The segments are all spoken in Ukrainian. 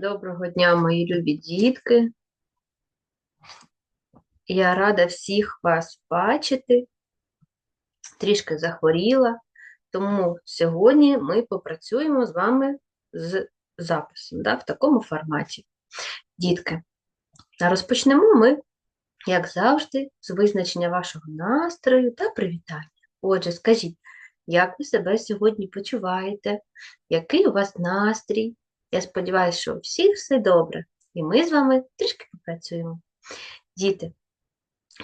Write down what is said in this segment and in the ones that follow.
Доброго дня, мої любі дітки. Я рада всіх вас бачити. Трішки захворіла, тому сьогодні ми попрацюємо з вами з записом да, в такому форматі. Дітки, розпочнемо ми, як завжди, з визначення вашого настрою та привітання. Отже, скажіть, як ви себе сьогодні почуваєте? Який у вас настрій? Я сподіваюся, що у всіх все добре, і ми з вами трішки попрацюємо. Діти,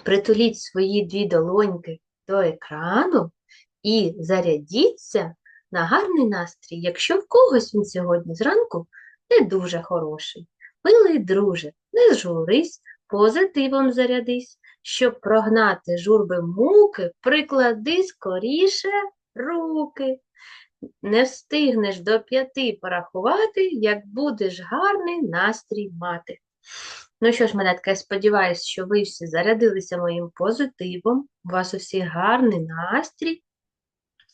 притуліть свої дві долоньки до екрану і зарядіться на гарний настрій, якщо в когось він сьогодні зранку не дуже хороший. Милий друже, не журись, позитивом зарядись, щоб прогнати журби муки, приклади скоріше руки. Не встигнеш до п'яти порахувати, як будеш гарний настрій мати. Ну що ж, малятка, я сподіваюся, що ви всі зарядилися моїм позитивом, у вас у всіх гарний настрій,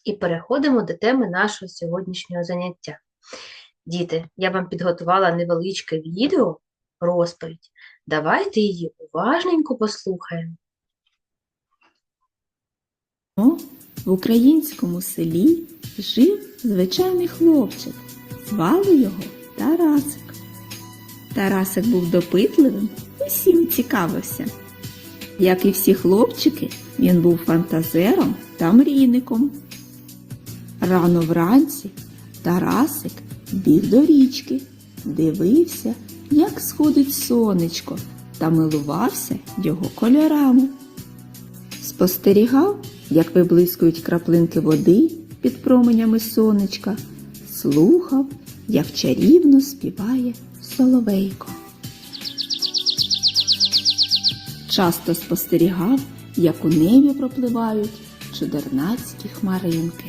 і переходимо до теми нашого сьогоднішнього заняття. Діти, я вам підготувала невеличке відео, розповідь. Давайте її уважненько послухаємо. В українському селі жив звичайний хлопчик. Звали його Тарасик. Тарасик був допитливим, усім цікавився. Як і всі хлопчики, він був фантазером та мрійником. Рано вранці Тарасик біг до річки, дивився, як сходить сонечко, та милувався його кольорами. Спостерігав, як виблискують краплинки води під променями сонечка, слухав, як чарівно співає соловейко. Часто спостерігав, як у небі пропливають чудернацькі хмаринки.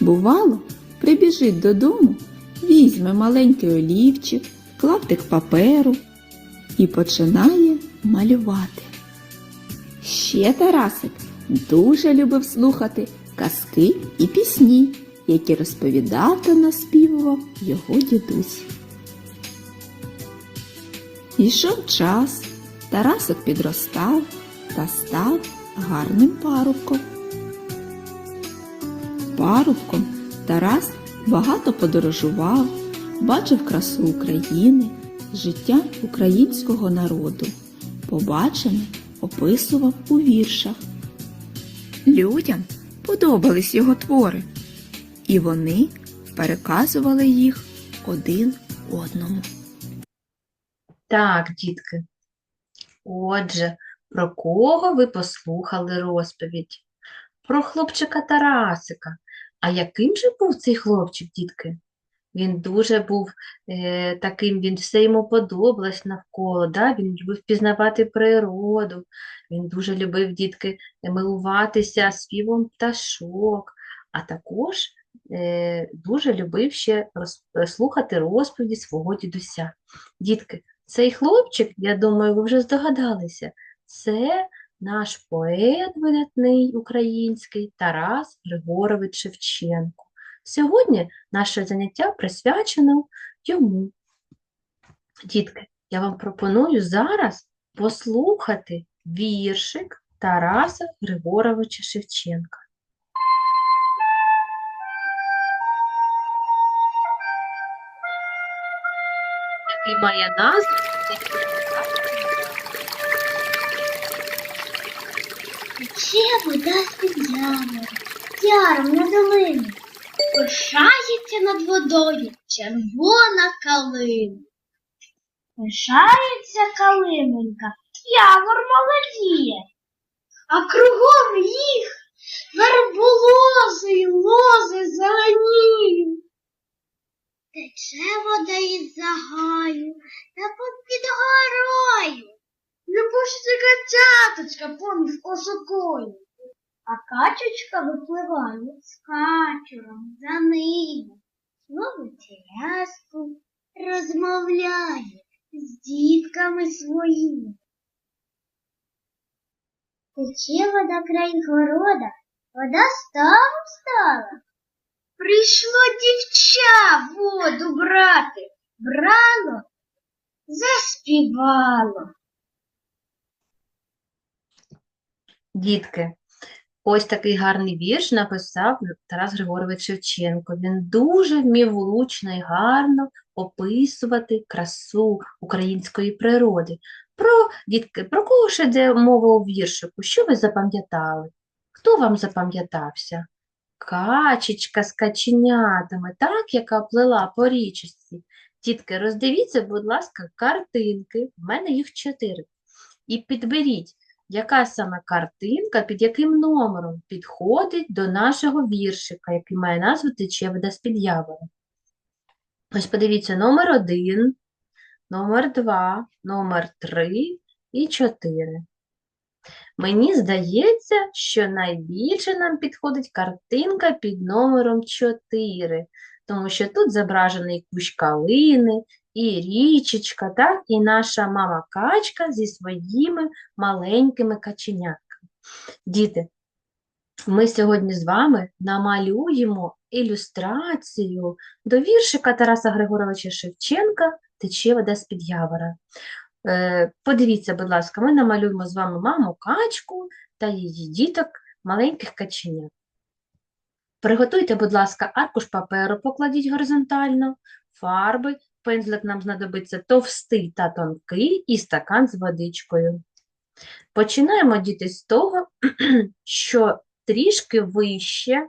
Бувало, прибіжить додому, візьме маленький олівчик, клаптик паперу і починає малювати. Ще Тарасик дуже любив слухати казки і пісні, які розповідав та наспівував його дідусь. Йшов час, Тарасик підростав та став гарним парубком. Парубком Тарас багато подорожував, бачив красу України, життя українського народу, побачене описував у віршах. Людям подобались його твори, і вони переказували їх один одному. Так, дітки. Отже, про кого ви послухали розповідь? Про хлопчика Тарасика. А яким же був цей хлопчик, дітки? Він дуже був е, таким, він все йому подобалось навколо, да? Він любив пізнавати природу, він дуже любив, дітки, милуватися співом пташок, а також е, дуже любив ще роз, слухати розповіді свого дідуся. Дітки, цей хлопчик, я думаю, ви вже здогадалися, це наш поет видатний український Тарас Григорович Шевченко. Сьогодні наше заняття присвячено йому. Дітки, я вам пропоную зараз послухати віршик Тараса Григоровича Шевченка. Який має назву Тече вода яром, яром на долині. Пишається над водою червона калина. Пишається калинонька, явор молодіє, а кругом їх верболози й лози зеленіють. Тече вода із загаю та попід горою. Любушиться качаточка поміж осокою. А качечка випливає з качуром за ними. Ловить рязку, розмовляє з дітками своїми. Тече вода край города, вода ставом стала. Прийшло дівча воду брати, брати. заспівало. Дітки, ось такий гарний вірш написав Тарас Григорович Шевченко. Він дуже вмів влучно і гарно описувати красу української природи. Про, про кого ж йде мова у віршику? Що ви запам'ятали? Хто вам запам'ятався? Качечка з каченятами, так, яка плила по річці. Дітки, роздивіться, будь ласка, картинки. В мене їх чотири. І підберіть, яка саме картинка, під яким номером підходить до нашого віршика, який має назву «Тече вода з-під явора». Ось подивіться, номер один, номер два, номер три і чотири. Мені здається, що найбільше нам підходить картинка під номером 4, тому що тут зображений кущ калини, і річечка, так, і наша мама качка зі своїми маленькими каченятками. Діти, ми сьогодні з вами намалюємо ілюстрацію до віршика Тараса Григоровича Шевченка «Тече вода з-під явора». Е, Подивіться, будь ласка, ми намалюємо з вами маму качку та її діток, маленьких каченят. Приготуйте, будь ласка, аркуш паперу, покладіть горизонтально, фарби, пензлик нам знадобиться товстий та тонкий і стакан з водичкою. Починаємо, діти, з того, що трішки вище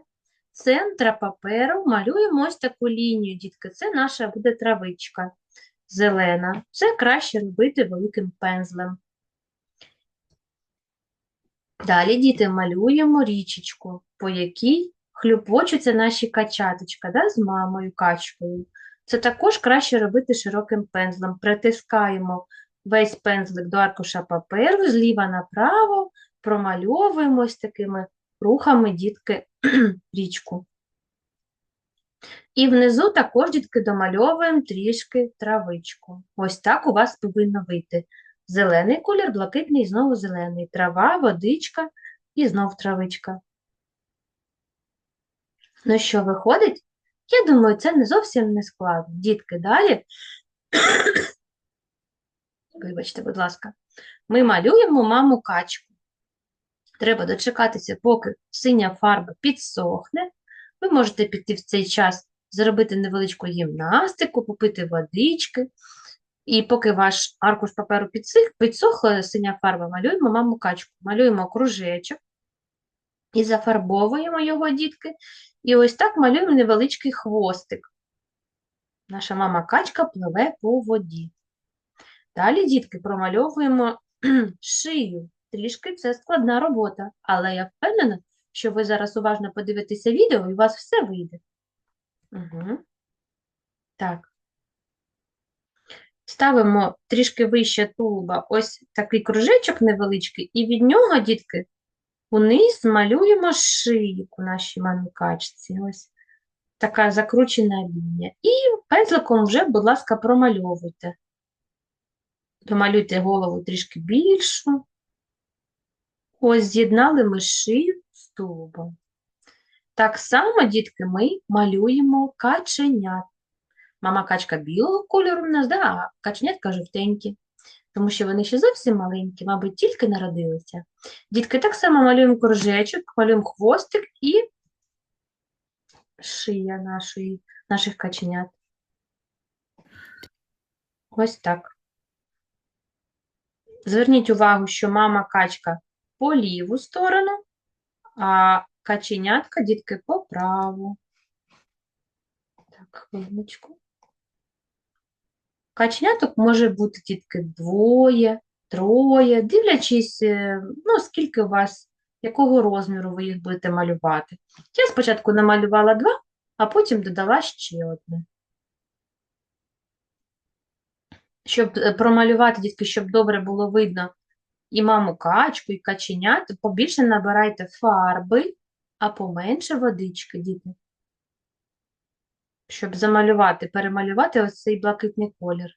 центра паперу малюємо ось таку лінію, дітки. Це наша буде травичка зелена. Це краще робити великим пензлем. Далі, діти, малюємо річечку, по якій хлюпочуться наші качаточка да, з мамою качкою. Це також краще робити широким пензлем. Притискаємо весь пензлик до аркуша паперу, зліва направо, промальовуємо ось такими рухами, дітки, річку. І внизу також, дітки, домальовуємо трішки травичку. Ось так у вас повинно вийти. Зелений колір, блакитний, і знову зелений. Трава, водичка і знов травичка. Ну що, виходить? Я думаю, це не зовсім не складно. Дітки, далі. Вибачте, будь ласка. Ми малюємо маму качку. Треба дочекатися, поки синя фарба підсохне. Ви можете піти в цей час, зробити невеличку гімнастику, попити водички. І поки ваш аркуш паперу підсих, підсохла синя фарба, малюємо маму качку. Малюємо кружечок і зафарбовуємо його, дітки. І ось так малюємо невеличкий хвостик. Наша мама качка пливе по воді. Далі, дітки, промальовуємо шию. Трішки це складна робота, але я впевнена, що ви зараз уважно подивитеся відео і у вас все вийде. Угу. Так. Ставимо трішки вище тулуба ось такий кружечок невеличкий, і від нього, дітки, униз малюємо шийку нашій мамі качці. Ось така закручена лінія. І пензликом вже, будь ласка, промальовуйте. Домалюйте голову трішки більшу. Ось з'єднали ми шию з тулубом. Так само, дітки, ми малюємо каченят. Мама качка білого кольору в нас, да, а каченятка жовтенькі, тому що вони ще зовсім маленькі, мабуть, тільки народилися. Дітки, так само малюємо кружечок, малюємо хвостик і шия нашої, наших каченят. Ось так. Зверніть увагу, що мама качка по ліву сторону, а каченятка, дітки, по праву. Так, хвилиночку. Каченяток може бути тільки двоє, троє, дивлячись, е, ну, скільки у вас, якого розміру ви їх будете малювати. Я спочатку намалювала два, а потім додала ще одне. Щоб е, промалювати, дітки, щоб добре було видно і маму качку, і каченят, побільше набирайте фарби, а поменше водички, діти. Щоб замалювати, перемалювати ось цей блакитний колір.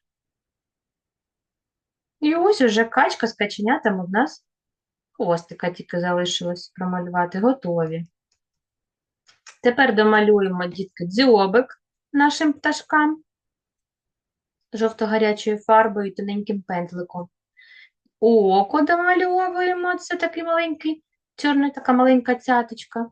І ось уже качка з каченятами в нас хвостика тільки залишилось промалювати. Готові. Тепер домалюємо, дітки, дзьобик нашим пташкам. жовто-гарячою фарбою і тоненьким пензликом. Око домальовуємо, це такий маленький, чорна така маленька цяточка.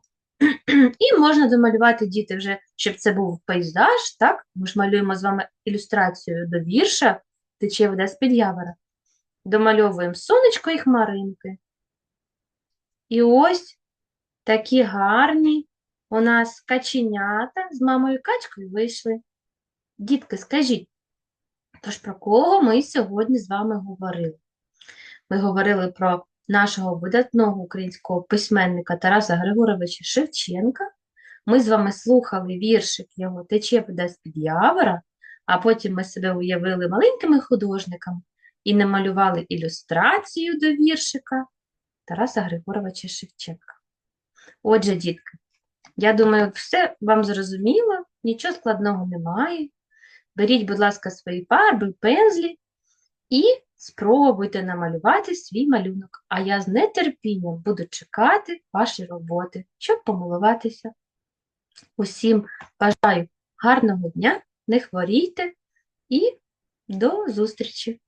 І можна домалювати діти вже, щоб це був пейзаж, так? Ми ж малюємо з вами ілюстрацію до вірша «Тече вода з-під явора». Домальовуємо сонечко і хмаринки. І ось такі гарні у нас каченята з мамою качкою вийшли. Дітки, скажіть, тож про кого ми сьогодні з вами говорили? Ми говорили про нашого видатного українського письменника Тараса Григоровича Шевченка. Ми з вами слухали віршик його «Тече вода з-під явора», а потім ми себе уявили маленькими художниками і намалювали ілюстрацію до віршика Тараса Григоровича Шевченка. Отже, дітки, я думаю, все вам зрозуміло, нічого складного немає. Беріть, будь ласка, свої фарби, пензлі і спробуйте намалювати свій малюнок. А я з нетерпінням буду чекати ваші роботи, щоб помилуватися. Усім бажаю гарного дня, не хворійте і до зустрічі!